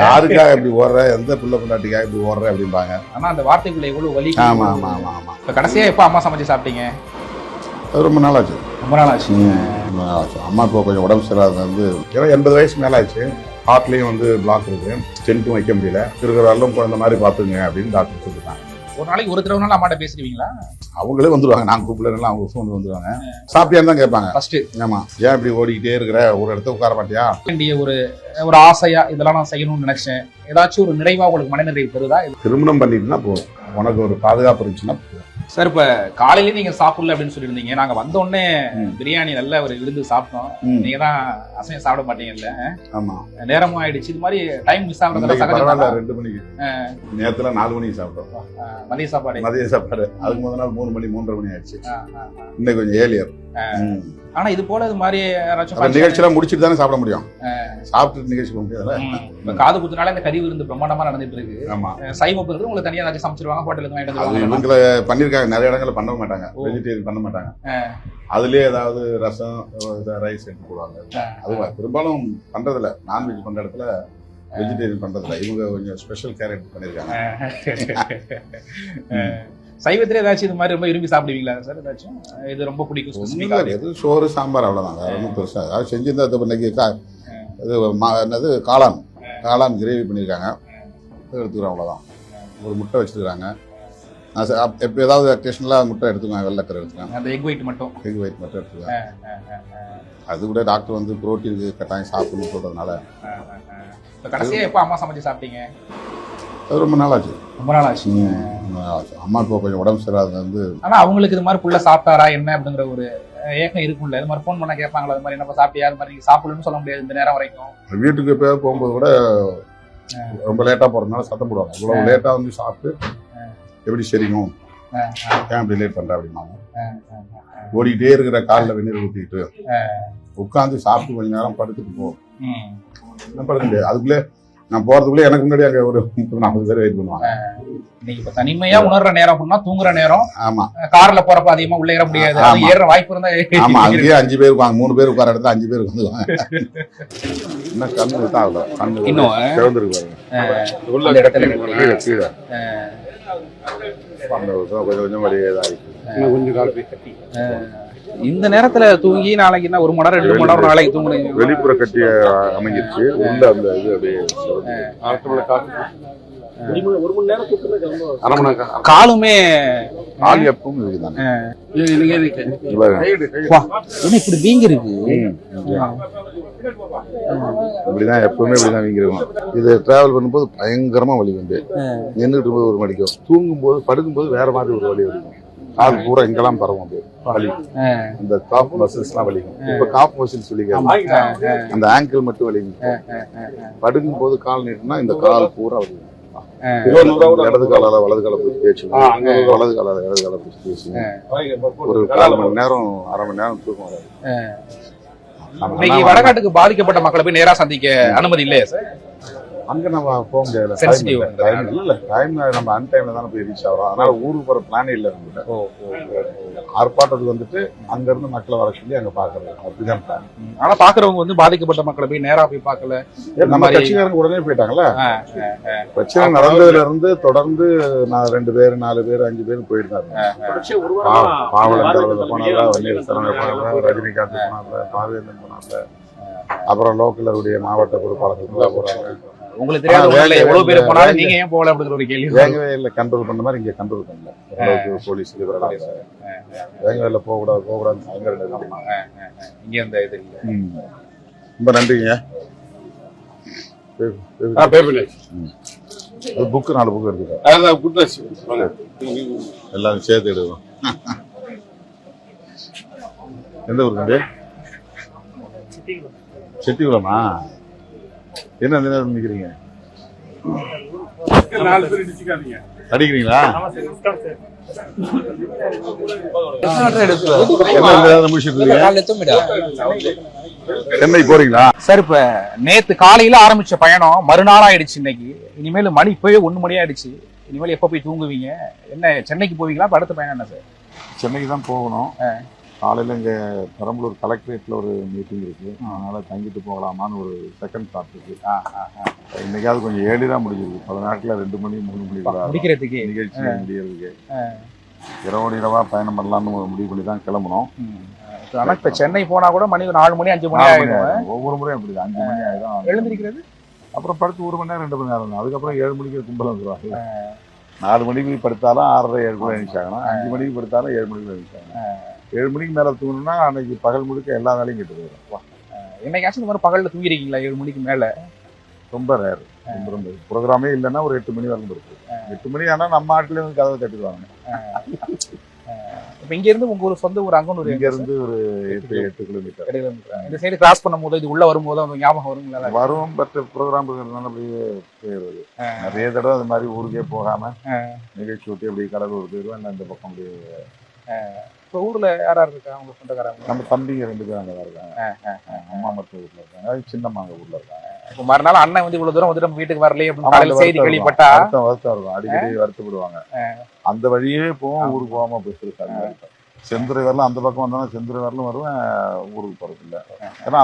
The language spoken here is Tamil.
யாருக்காக இப்படி ஓடுற? எந்த பிள்ளை பொண்டாட்டிக்காக இப்படி ஓடுற அப்படிம்பாங்க. ஆனா அந்த வார்த்தைக்குள்ள எவ்வளவு வலி ஆமா ஆமா ஆமா ஆமா. இப்ப கடைசியா எப்ப அம்மா சமைச்சு சாப்பிட்டீங்க? அது ரொம்ப நாள் ஆச்சு ரொம்ப நாள் ஆச்சு ரொம்ப நாள் ஆச்சு அம்மா இப்போ கொஞ்சம் உடம்பு சரியில்லாத வந்து ஏன்னா எண்பது வயசு மேலே ஆச்சு ஹார்ட்லேயும் வந்து பிளாக் இருக்கு. ஸ்டென்ட்டும் வைக்க முடியல. இருக்கிற வரலும் குழந்த மாதிரி பார்த்துங்க அப்படின்னு டாக்டர் சொல்லிட்டாங்க. ஒரு நாளைக்கு ஒரு தடவை நாள் அம்மாட்ட பேசிடுவீங்களா? அவங்களே வந்துருவாங்க. நாங்கள் கூப்பிடலாம் அவங்க ஃபோன் வந்துருவாங்க. சாப்பிட்டியான்னு தான் கேட்பாங்க. ஃபர்ஸ்ட் ஆமா. ஏன் இப்படி ஓடிக்கிட்டே இருக்கிற? ஒரு இடத்த உட்கார மாட்டியா? வேண்டிய ஒரு ஒரு ஆசையா இதெல்லாம் நான் செய்யணும்னு நினைச்சேன். ஏதாச்சும் ஒரு நிறைவா உங்களுக்கு மனநிறைவு பெறுதா? திருமணம் பண்ணிட்டுனா போதும். உனக்கு ஒரு பாதுகாப்பு இருந்துச்சுன்னா போதும். சார் இப்ப காலையிலேயே நீங்க சாப்பிடல அப்படின்னு சொல்லியிருந்தீங்க. நாங்க வந்த உடனே. பிரியாணி நல்ல ஒரு விருந்து சாப்பிட்டோம். நீங்க தான் அசையம் சாப்பிட மாட்டீங்கல்ல? ஆமா. நேரமும் ஆயிடுச்சு. இது மாதிரி டைம் மிஸ் ஆகுறதுல? ரெண்டு மணிக்கு. நேத்துல நாலு மணிக்கு சாப்பிட்டோம். மதிய சாப்பாடு. மதிய சாப்பாடு. அதுக்கு முதல் நாள் மூணு மணி மூன்றரை மணி ஆயிடுச்சு. இன்னைக்கு கொஞ்சம் ஏலியர் ஆனா இது போல இது மாதிரி யாராச்சும் நிகழ்ச்சியெல்லாம் முடிச்சுட்டு தானே சாப்பிட முடியும்? சாப்பிட்டு நிகழ்ச்சி போக முடியாதுல்ல? காது குத்துனால இந்த கறி விருந்து பிரம்மாண்டமா நடந்துட்டு இருக்கு. ஆமா. சைவ விருந்து உங்களுக்கு தனியா ஏதாச்சும் சமைச்சிருவாங்க ஹோட்டலுக்கு வாங்கிட்டு இவங்களை பண்ணிருக்காங்க நிறைய இடங்கள்ல பண்ண மாட்டாங்க. வெஜிடேரியன் பண்ண மாட்டாங்க. அதுலயே ஏதாவது ரசம் ரைஸ் எடுத்து போடுவாங்க. அது பெரும்பாலும் பண்றதில்ல. நான்வெஜ் பண்ற இடத்துல வெஜிடேரியன் பண்றதில்ல. இவங்க கொஞ்சம் ஸ்பெஷல் கேர் எடுத்து பண்ணிருக்காங்க சைவத்துல ஏதாச்சும் இது மாதிரி ரொம்ப விரும்பி சாப்பிடுவீங்களா சார்? ஏதாச்சும்? இது ரொம்ப பிடிக்கும் எது சோறு சாம்பார் அவ்வளவுதான். வேற ஒன்றும் பெருசா அதாவது செஞ்சிருந்தா இன்னைக்கு கா- இது மா- என்னது காளான். காளான் கிரேவி பண்ணியிருக்காங்க எடுத்துக்கிறோம் அவ்வளவுதான். ஒரு முட்டை வச்சிருக்காங்க நான் எப்ப ஏதாவது அக்கேஷனலாக முட்டை எடுத்துக்குவேன் வெள்ளைக்கரை எடுத்துக்குவேன் அந்த எக் ஒயிட் மட்டும். எக் ஒயிட் மட்டும் எடுத்துக்குவேன் அது கூட டாக்டர் வந்து புரோட்டீனுக்கு கட்டாயம் சாப்பிடணும்னு சொல்றதுனால. அஹ், அஹ், அஹ். இப்ப கடைசியா எப்ப அம்மா சமைச்சு சாப்பிட்டீங்க? அது ரொம்ப நாள் ஆச்சு ரொம்ப நாள் ஆச்சு. அம்மா இப்போ கொஞ்சம் உடம்பு சரியில்லாத வந்து ஆனா அவங்களுக்கு இது மாதிரி புள்ள சாப்பிட்டாரா என்ன அப்படிங்கிற ஒரு ஏக்கம் இருக்கும்ல. இது மாதிரி ஃபோன் பண்ணா கேட்பாங்களா அது மாதிரி என்னப்பா சாப்பிட்டியா அது மாதிரி நீங்க சாப்பிடணும்னு சொல்ல முடியாது இந்த நேரம் வரைக்கும். வீட்டுக்கு எப்பயாவது போகும்போது கூட ரொம்ப லேட்டாக போகிறதுனால சத்தம் போடுவாங்க. இவ்வளோ லேட்டாக வந்து சாப்பிட்டு எப்படி சரிக்கும் ஏன் இப்படி லேட் பண்ணுற அஹ். ஓடிக்கிட்டே இருக்கிற காலில் வெந்நீர் ஊற்றிக்கிட்டு உட்காந்து சாப்பிட்டு கொஞ்ச நேரம் படுத்துட்டு போ. நான் படுக்க முடியாது. அதுக்குள்ளே நான் போகிறதுக்குள்ளே எனக்கு முன்னாடி அங்கே ஒரு முப்பது நாற்பது பேர் வெயிட் பண்ணுவாங்க. நீங்க இப்ப தனிமையா உணர்ற நேரம் அப்படின்னா தூங்குற நேரம். அஹ், கார்ல போறப்ப அதிகமா உள்ள ஏற முடியாது. ஆமா. ஏற வாய்ப்பு இருந்தா ஆமாம் அங்கேயே அஞ்சு பேர் உட்காந்து மூணு பேர் உட்கார இடத்துல அஞ்சு பேர் உட்காந்துவாங்க இன்னும் கண்ணு தான் கண்ணு இன்னும், திறந்துருக்கு பாருங்க. அந்த இடத்துல கீழே. கீழே அந்த கொஞ்சம் கொஞ்சம் வழி இதாகிட்டு கொஞ்சம் கால் போய் இந்த நேரத்துல தூங்கி நாளைக்கு என்ன ஒரு மணி நேரம் ரெண்டு மணி நேரம் நாளைக்கு தூங்குனீங்க வெளிப்புற கட்டி அமைஞ்சிருச்சு. உள்ள அந்த இது அப்படியே காலுமே ஆள் எப்பவும் இப்படி வீங்கி இருக்கு இப்படிதான் எப்பவுமே இப்படிதான் வீங்கிருக்கும். இது டிராவல் பண்ணும்போது பயங்கரமா வலி வந்து. நின்றுட்டு இருக்கும்போது ஒரு மடிக்கும் தூங்கும் போது படுக்கும்போது வேற மாதிரி ஒரு வலி இருக்கும் கால் பூரா இங்கெல்லாம் பரவும் அப்படியே. வலி. இந்த காப் மசில்ஸ் எல்லாம் வலிக்கும். இப்ப காப் மசில்ஸ் வலிக்காது அந்த ஆங்கிள் மட்டும் வலிக்கும். படுக்கும் போது கால் நீட்டுனா இந்த கால் பூரா வலிக்கும். இடது காலால வலது கால போய் தேய்ச்சி வலது காலால இடது கால போய் தேய்ச்சி ஒரு கால் மணி நேரம் அரை மணி நேரம் தூக்கம் வராது. இன்னைக்கு வடகாட்டுக்கு பாதிக்கப்பட்ட மக்களை போய் நேரா சந்திக்க அனுமதி இல்லையா சார்? அங்க நம்ம போக முடியாது. டைம் இல்ல. டைம் நம்ம அன் டைம்ல தானே போய் ரீச் ஆகிறோம் அதனால ஊருக்கு போற பிளானே இல்ல நம்மகிட்ட. ஆர்ப்பாட்டத்துக்கு வந்துட்டு அங்க இருந்து மக்களை வர சொல்லி அங்க பாக்குறது அப்படிதான் பிளான் ஆனா பாக்குறவங்க வந்து பாதிக்கப்பட்ட மக்களை போய் நேரா போய் பார்க்கல. நம்ம கட்சிக்காரங்க உடனே போயிட்டாங்கல்ல? ஆ, பிரச்சனை நடந்ததுல இருந்து தொடர்ந்து நான் ரெண்டு பேர் நாலு பேர் அஞ்சு பேர் போயிருந்தாங்க. ஒரு பா- வாரம் பாவலன் தலைவர் போனாங்க வன்னியர் போனாங்க ரஜினிகாந்த் போனாங்க பாவேந்தன் போனாங்க அப்புறம் லோக்கலருடைய மாவட்ட பொறுப்பாளர்கள் போறாங்க. உங்களுக்கு தெரியாத எவ்வளவு பேர் போனாலும். நீங்க ஏன் போகல அப்படிங்கிற ஒரு கேள்வி வேங்கவே இல்லை கண்ட்ரோல் பண்ண மாதிரி இங்க கண்ட்ரோல் பண்ணல ஓரளவுக்கு போலீஸ் வேங்கவேல போக கூடாது போக கூடாது. இங்க அந்த இது இல்ல. ரொம்ப நன்றிங்க. புக்கு நாலு புக்கு எடுத்துக்கோ எல்லாரும் சேர்த்து எடுவோம். எந்த ஊர் தம்பி செட்டிகுளமா? என்ன இந்த நேரம் இடிச்சுக்காதீங்க. அடிக்கிறீங்களா? சென்னை போறீங்களா? சார் இப்ப நேத்து காலையில ஆரம்பிச்ச பயணம் மறுநாள் ஆயிடுச்சு இன்னைக்கு. இனிமேல் மணி இப்பவே ஒண்ணு மணி ஆயிடுச்சு. இனிமேல் எப்ப போய் தூங்குவீங்க? என்ன சென்னைக்கு போவீங்களா? இப்ப அடுத்த பயணம் என்ன சார்? சென்னைக்கு தான் போகணும். காலையில் இங்கே பெரம்பலூர் கலெக்டரேட்டில் ஒரு மீட்டிங் இருக்கு. அதனால தங்கிட்டு போகலாமான்னு ஒரு செகண்ட் தாட் இருக்கு. இன்னைக்காவது கொஞ்சம் ஏழிதான் முடிஞ்சிருக்கு. பல நாட்டில் ரெண்டு மணி மூணு மணி. முடிக்கிறதுக்கு. நிகழ்ச்சி முடியறதுக்கு. இரவோடு இரவா பயணம் பண்ணலாம்னு ஒரு முடிவு பண்ணி தான் கிளம்பணும் ஆனா இப்ப சென்னை போனா கூட மணி நாலு மணி அஞ்சு மணி ஆயிடும். ஒவ்வொரு முறையும் அப்படி அஞ்சு மணி ஆயிடும் எழுந்திருக்கிறது? அப்புறம் படுத்து ஒரு மணி நேரம் ரெண்டு மணி நேரம். அதுக்கப்புறம் ஏழு மணிக்கு கும்பல் வந்துருவாங்க. நாலு மணிக்கு படுத்தாலும் ஆறரை ஏழு மணி எழுந்தாகணும் அஞ்சு மணிக்கு படுத்தாலும் ஏழு மணிக்கு எழுந்தாகணும் ஏழு மணிக்கு மேல தூங்கணும்னா அன்னைக்கு பகல் முழுக்க எல்லா வேலையும் கெட்டு போயிடும். என்னைக்காச்சும் இந்த மாதிரி பகல்ல தூங்கிருக்கீங்களா? ஏழு மணிக்கு மேல? ரொம்ப ரேர் ரொம்ப ரொம்ப. ப்ரோக்ராமே இல்லைன்னா ஒரு எட்டு மணி வரலும் இருக்கு எட்டு மணி ஆனா நம்ம ஆட்களே வந்து கதவை தட்டிடுவாங்க. இப்ப இங்க இருந்து உங்க ஒரு சொந்த ஒரு இங்க இருந்து ஒரு எட்டு எட்டு கிலோமீட்டர். இந்த சைடு கிராஸ் பண்ணும்போது இது உள்ள வரும்போது அந்த ஞாபகம் வருங்களா? வரும் பட் ப்ரோக்ராம் இருக்கிறதுனால அப்படியே போயிடுவது நிறைய தடவை அது மாதிரி ஊருக்கே போகாம நிகழ்ச்சி ஒட்டி அப்படியே கடலூர் போயிடுவோம் இல்லை இந்த பக்கம் அப்படியே இப்ப ஊர்ல யார் யார் இருக்கா உங்க சொந்தக்காரங்க? நம்ம தம்பிங்க ரெண்டு பேரும் அங்கே தான் இருக்காங்க. அம்மா மட்டும் வீட்டில் இருக்காங்க. சின்னம்மா அங்கே ஊர்ல இருக்காங்க. இப்ப மறுநாள் அண்ணன் வந்து இவ்வளவு தூரம் வந்து நம்ம வீட்டுக்கு வரலையே அப்படின்னு செய்தி கேள்விப்பட்டா வருத்தம் இருக்கும். அடிக்கடி வருத்தப்படுவாங்க அந்த வழியே போவோம் ஊருக்கு போகாம போயிட்டு இருக்காங்க செந்துறை வரலாம் அந்த பக்கம் வந்தாலும் செந்துறை வரலும் வருவேன் ஊருக்கு போறது இல்லை ஏன்னா